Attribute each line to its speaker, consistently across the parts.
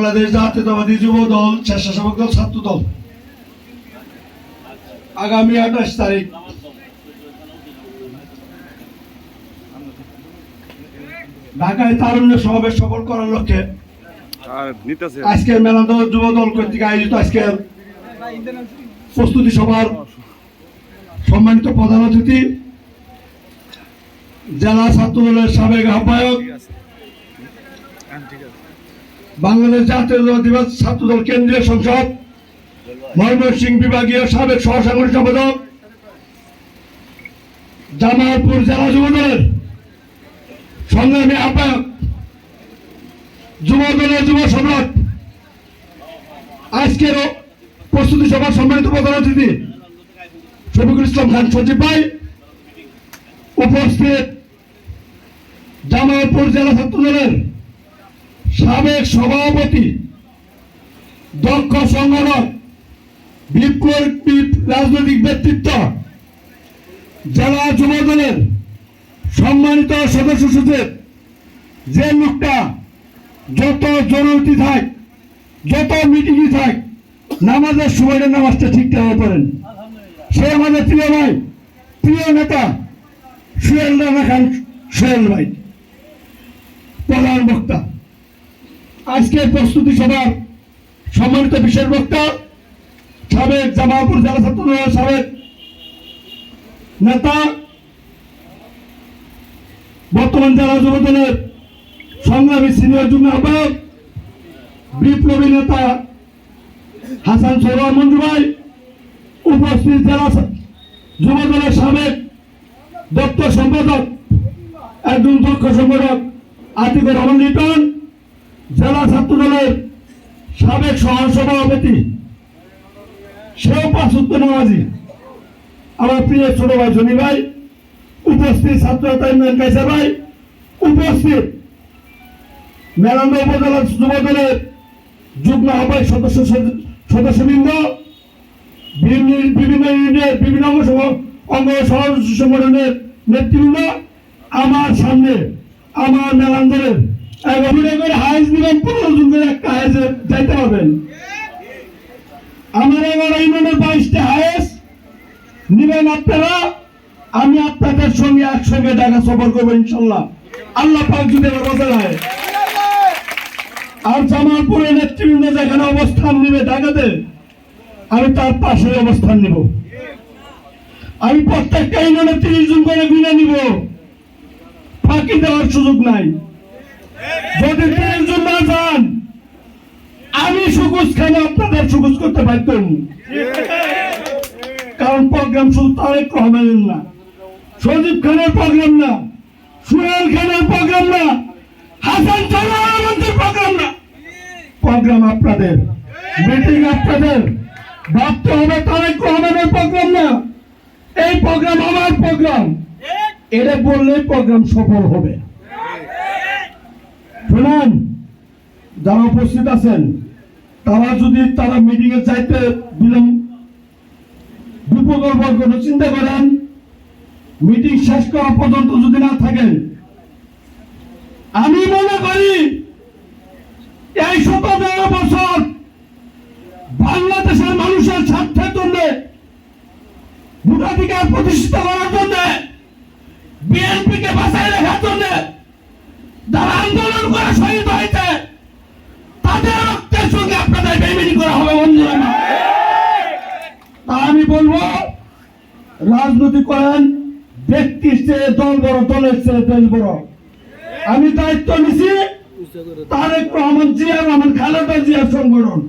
Speaker 1: বাংলাদেশ জাতীয়তাবাদী যুব দল স্বেচ্ছাসেবক দল ছাত্র দল আগামী আঠাশ তারিখ। ঢাকায় তারুণ্য সমাবেশ সফল করার লক্ষ্যে আজকের মেলান্দ যুব দল কর্তৃক আয়োজিত আজকের প্রস্তুতি সভার সম্মানিত প্রধান অতিথি জেলা ছাত্র দলের সাবেক আহ্বায়ক বাংলাদেশ জাতীয়তাবাদী ছাত্র দল কেন্দ্রীয় সংসদ। ময়মনসিংহ বিভাগীয় সাবেক সহসাংগঠনিক সম্পাদক। জামালপুর জেলা যুব দলের সংগ্রামী আহ্বায়ক। যুব দলের যুব সম্রাট। আজকের প্রস্তুতি সভার সম্মানিত প্রধান অতিথি শফিকুল ইসলাম খান সচিব ভাই। উপস্থিত জামালপুর জেলা ছাত্র দলের সাবেক সভাপতি, দক্ষ সংগঠক বিপ্লবী রাজনৈতিক ব্যক্তিত্ব, জেলা যুব দলের সম্মানিত সদস্য সচিব, যে লোকটা যত জরুরি থাক, যত মিটিংই থাক, নামাজের সময়টা নামাজটা ঠিকঠাক করেন সে আমাদের প্রিয় ভাই, প্রিয় নেতা সুয়েল রানা খান সোহেল ভাই, প্রধান বক্তা। আজকের প্রস্তুতি সভার সম্মানিত বিশেষ বক্তা সাবেক জামালপুর জেলা ছাত্র সাবেক নেতা, বর্তমান জেলা যুব দলের সংগ্রামী সিনিয়র যুগ্ম আহ্বায়ক, বিপ্লবী নেতা হাসান সরোয়ার মঞ্জু ভাই, উপস্থিত জেলা যুব দলের সাবেক দপ্তর সম্পাদক, একজন দক্ষ সম্পাদক আতিকুর রহমান লিটন জেলা ছাত্র দলের সাবেক সহ সভাপতি সেও পাঁচত্ব নামাজি আমার প্রিয় ছোট ভাই জনি ভাই, উপস্থিত ছাত্র কাইসা ভাই, উপস্থিত মেলান্দ উপজেলা যুব দলের যুগ্ম আহ্বায়ক সদস্য সদস্যবৃন্দ, বিভিন্ন ইউনিয়নের বিভিন্ন সহ- অঙ্গ সংগঠনের নেতৃবৃন্দ, আমার সামনে, আমার মেলান্দরের আমি আপনাদের সঙ্গে একসঙ্গে ঢাকা সফর করব ইনশাল্লাহ। আল্লাহ আর জামালপুরের নেতৃবৃন্দ যেখানে অবস্থান নিবে ঢাকাতে আমি তার পাশে অবস্থান নিব। আমি প্রত্যেকটা ইউনিয়নে তিরিশ জন করে গুনে নিব। ফাঁকি দেওয়ার সুযোগ নাই। আমি সুকুজ খানে আপনাদের সুকুজ করতে পারতাম। কারণ প্রোগ্রাম শুধু তারেক রহমানের না, সজীব খানের প্রোগ্রাম না, সুহেল খানের প্রোগ্রাম না, হাসান প্রোগ্রাম না। প্রোগ্রাম আপনাদের মিটিং আপনাদের, ভাবতে হবে তারেক রহমানের প্রোগ্রাম না। এই প্রোগ্রাম আমার প্রোগ্রাম এটা বললে প্রোগ্রাম সফল হবে। শুনুন, যারা উপস্থিত আছেন, তারা যদি তারা মিটিং এ যাইতে বিলম্ব, বিপদর বর্গ চিন্তা করেন মিটিং শেষ করা পর্যন্ত যদি না থাকেন, আমি মনে করি এই শত দেড় বছর বাংলাদেশের মানুষের স্বার্থের জন্য, ভোটাধিকার প্রতিষ্ঠিত করার জন্য বিএনপিকে বাঁচায় রাখার জন্য যারা আন্দোলন করে শহীদ হয়েছে, তাদের রক্তের সঙ্গে আপনাদের বেমিনি করা হবে, বন্ধুরা। তা আমি বলব, রাজনীতি করেন, ব্যক্তির চেয়ে দল বড়, দলের চেয়ে দেশ বড়। আমি দায়িত্ব নিছি তারেক রহমান জিয়া, রহমান খালেদা জিয়ার সংগঠন।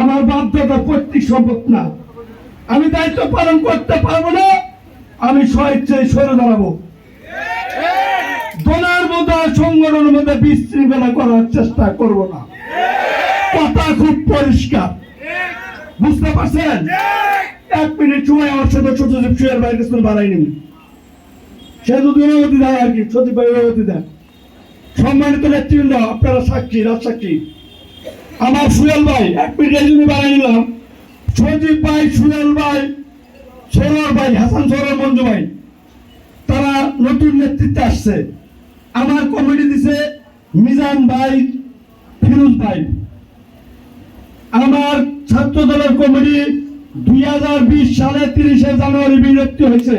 Speaker 1: আমার বাধ্যতা প্রত্যেক সম্পদ না। আমি দায়িত্ব পালন করতে পারব না, আমি স্বেচ্ছায় সরে দাঁড়াবো। সংগঠনের মধ্যে বিশৃঙ্খলা করার চেষ্টা করব না। কথা খুব পরিষ্কার। বুঝতে পারছেন? এক মিনিট সময় আমার সদস্য সচিব সুয়ের বাইরে স্কুল বাড়াইনি সে যদি অনুমতি দেয় আর কি সচিব ভাই অনুমতি দেয় সম্মানিত নেতৃবৃন্দ, আপনারা সাক্ষী রাজ সাক্ষী আমার সুয়েল ভাই, এক মিনিট এই জন্য বাড়াই নিলাম। সচিব ভাই সুয়েল ভাই, সরোয়ার ভাই, হাসান সরোয়ার মঞ্জু ভাই, তারা নতুন নেতৃত্বে আসছে। আমার কমিটি দিছে মিজান ভাই ফিরোজ ভাই। আমার ছাত্র দলের কমিটি দুই হাজার বিশ সালে তিরিশে জানুয়ারি বিরক্তি হয়েছে।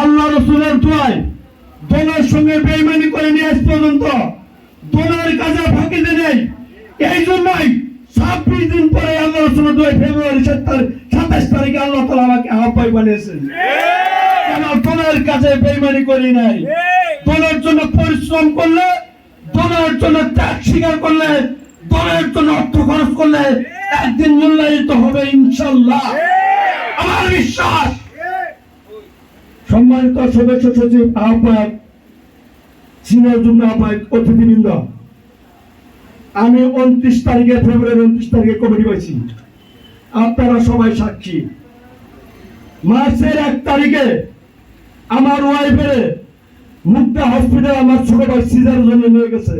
Speaker 1: আল্লাহ রসুলের দোয়ায় দলের সঙ্গে বেইমানি করে নিয়ে আজ পর্যন্ত দলের কাজে ফাঁকি দিয়ে নেই। এই জন্যই ছাব্বিশ দিন পরে আল্লাহ রসুলের দোয়ায় ফেব্রুয়ারি সাতাশ তারিখে আল্লাহ তালা আমাকে আহ্বাই বানিয়েছেন আমার দলের কাজে বেইমানি করি নাই? দলের জন্য পরিশ্রম করলে, দলের জন্য ত্যাগ স্বীকার করলে, দলের জন্য অর্থ খরচ করলে একদিন মূল্যায়িত হবে ইনশাল্লাহ আমার বিশ্বাস, সম্মানিত সদস্য সচিব, আহ্বায়ক সিনিয়র যুগ্ম আহ্বায়ক, অতিথিবৃন্দ, আমি উনত্রিশ তারিখে, ফেব্রুয়ারি উনত্রিশ তারিখে কমিটি পাইছি। আপনারা সবাই সাক্ষী। মার্চের এক তারিখে আমার ওয়াইফের মুক্তা হসপিটাল আমার ছোট ভাই সিজার জন্য নিয়ে গেছে।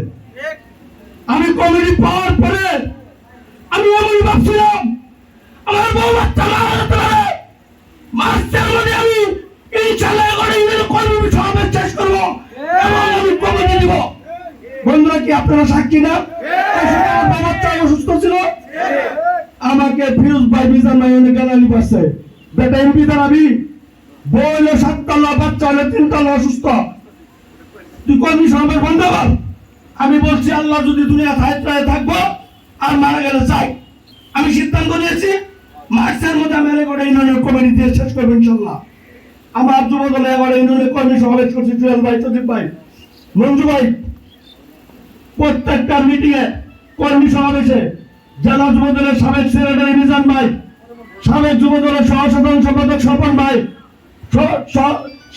Speaker 1: আমি কমেডি পাওয়ার পরে আমি এমনই ভাবছিলাম, আমার বউ বাচ্চা মারা যেতে পারে। মধ্যে আমি ইনশাল্লাহ করে কর্মী সমাবেশ শেষ এবং আমি কমিটি দিব বন্ধুরা কি আপনারা সাক্ষী না? আমার বাচ্চা অসুস্থ ছিল। আমাকে ফিরোজ ভাই মিজান ভাই অনেক গালালি পাচ্ছে বেটা এমপি দাঁড়াবি। বউ হলো সাততলা বাচ্চা হলো তিনতলা অসুস্থ। তুই কর্মী সমাবেশ বন্ধ কর। আমি বলছি, আল্লাহ যদি দুনিয়া থায় থাকব, আর মারা গেলে চাই। আমি সিদ্ধান্ত নিয়েছি, মার্চের মধ্যে আমি এলাকাটা ইউনিয়নের কমিটি দিয়ে শেষ করব ইনশাল্লাহ। আমার যুব দলে এবার ইউনিয়নের কর্মী সমাবেশ করছি জুয়েল ভাই, সজিব ভাই। মঞ্জু ভাই, প্রত্যেকটা মিটিং এ কর্মী সমাবেশে জেলা যুব দলের সাবেক সেক্রেটারি মিজান ভাই, সাবেক যুব দলের সহ সাধারণ সম্পাদক স্বপন ভাই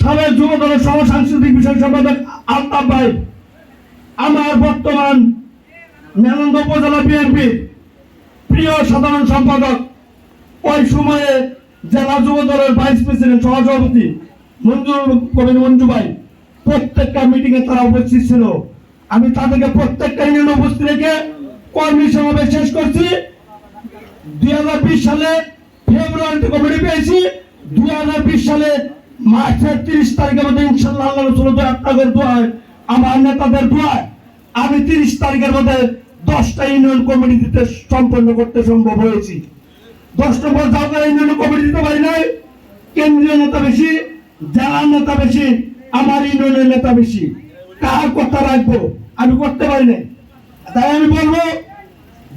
Speaker 1: সাবেক যুব দলের সহ সাংস্কৃতিক বিষয় সম্পাদক আলতাফ ভাই। আমার বর্তমান মেলন্দ উপজেলা বিএনপি প্রিয় সাধারণ সম্পাদক, ওই সময়ে জেলা যুব দলের ভাইস প্রেসিডেন্ট, সহসভাপতি মঞ্জুর কবির মঞ্জু ভাই। প্রত্যেকটা মিটিং এ তারা উপস্থিত ছিল। আমি তাদেরকে প্রত্যেকটা ইউনিয়নে উপস্থিত রেখে কর্মী সমাবেশ শেষ করছি। দুই হাজার বিশ সালে ফেব্রুয়ারিতে কমিটি পেয়েছি। দুই হাজার বিশ সালে মার্চের তিরিশ তারিখের মধ্যে ইনশাল্লাহ আপনাদের দোয়ায়, আমার নেতাদের দোয়ায় আমি তিরিশ তারিখের মধ্যে দশটা ইউনিয়ন কমিটি দিতে সম্পন্ন করতে সম্ভব হয়েছি। দশ নম্বর জায়গায় ইউনিয়ন কমিটি দিতে পারি নাই, কেন্দ্রীয় নেতা বেশি জেলার নেতা বেশি, আমার ইউনিয়নের নেতা বেশি। কার কথা রাখব? আমি করতে পারি নাই। তাই আমি বলব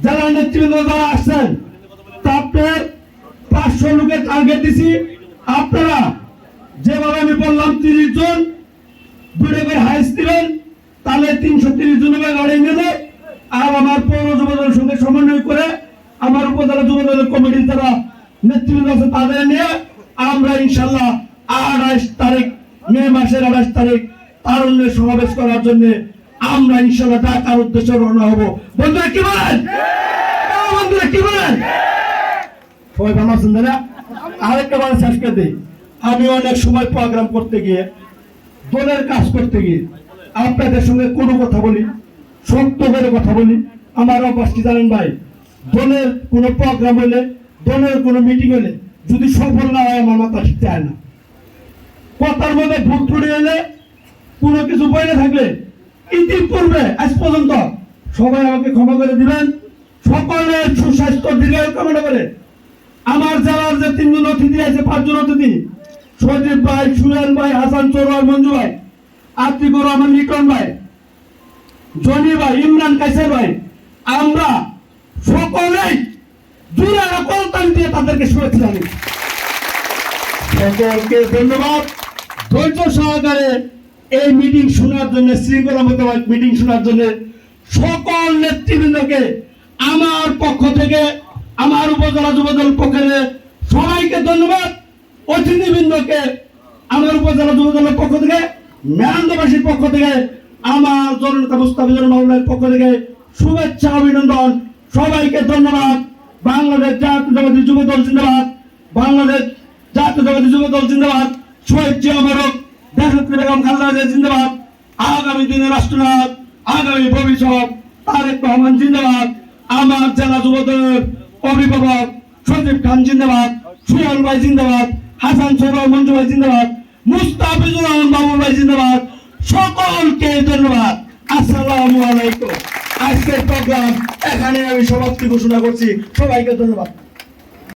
Speaker 1: যারা নেতৃবৃন্দ যারা আসছেন তাদের পাঁচশো লোকের টার্গেট দিছি। আপনারা যেভাবে আমি বললাম, তিরিশ জন দুটো করে হাইস দিবেন, তাহলে তিনশো তিরিশ জন গাড়ি নেবে আর আমার পৌর যুবদলের সঙ্গে সমন্বয় করে আমার উপজেলা যুবদলের কমিটির যারা নেতৃবৃন্দ আছে, তাদের নিয়ে আমরা ইনশাল্লাহ আঠাশ তারিখ, মে মাসের আঠাশ তারিখ তারুণ্যের সমাবেশ করার জন্য আমরা ইনশাল্লাহ ঢাকার উদ্দেশ্যে রওনা হব। বন্ধুরা, কি বলেন? বন্ধুরা, কি বলেন? সবাই ভালো আছেন দাদা আরেকটা বার শেষ করে দিই। আমি অনেক সময় প্রোগ্রাম করতে গিয়ে, দলের কাজ করতে গিয়ে, আপনাদের সঙ্গে কোনো কথা বলি, সত্য করে কথা বলি। আমার অভ্যাস জানেন ভাই? দলের কোনো প্রোগ্রাম হলে, দলের কোনো মিটিং হলে, যদি সফল না হয়, আমার মাথা ঠিক চায় না। কথার মধ্যে ভুল ত্রুটি এলে কোনো কিছু বইলে থাকলে ইতিপূর্বে আজ পর্যন্ত। সবাই আমাকে ক্ষমা করে দিবেন। সকলের সুস্বাস্থ্য দীর্ঘায়ু কামনা করে। আমার জেলার যে তিনজন অতিথি আছে, পাঁচজন অতিথি সজীব ভাই, সুরেন ভাই, হাসান চৌরার মঞ্জু ভাই, আতিকুর রহমান, লিটন ভাই, জনি ভাই, ইমরান কাইসার ভাই, আমরা সকলেই জুড়ে কলতান দিয়ে তাদেরকে শুভেচ্ছা জানি সকলকে ধন্যবাদ। ধৈর্য সহকারে এই মিটিং শোনার জন্য শৃঙ্খলা মোতাবেক মিটিং শোনার জন্য সকল নেতৃবৃন্দকে আমার পক্ষ থেকে, আমার উপজেলা যুবদল পক্ষে সবাইকে ধন্যবাদ। অতিথিবৃন্দকে আমার উপজেলা যুবদলের পক্ষ থেকে মেরান্দবাসীর পক্ষ থেকে, আমার জননেতা মুস্তাফিজুর রহমানের পক্ষ থেকে শুভেচ্ছা, অভিনন্দন। সবাইকে ধন্যবাদ। বাংলাদেশ জাতীয়তাবাদী যুবদল জিন্দাবাদ। বাংলাদেশ জাতীয়তাবাদী যুবদল জিন্দাবাদ। শহীদ জিয়া মোরক দেশত্রী বেগম খালেদা জিন্দাবাদ। আগামী দিনের রাষ্ট্রনাথ আগামী ভবিষ্যৎ তারেক রহমান জিন্দাবাদ। আমার জেলা যুবদলের অভিভাবক সজীব খান জিন্দাবাদ। সুয়াল ভাই জিন্দাবাদ। হাসান সৌরভ মঞ্জু ভাই, জিন্দাবাদ। মুস্তাফিজুর রহমান বাবু ভাই, জিন্দাবাদ। সকলকে ধন্যবাদ। আসসালামু আলাইকুম। আজকের প্রোগ্রাম এখানে আমি সমাপ্তি ঘোষণা করছি। সবাইকে ধন্যবাদ।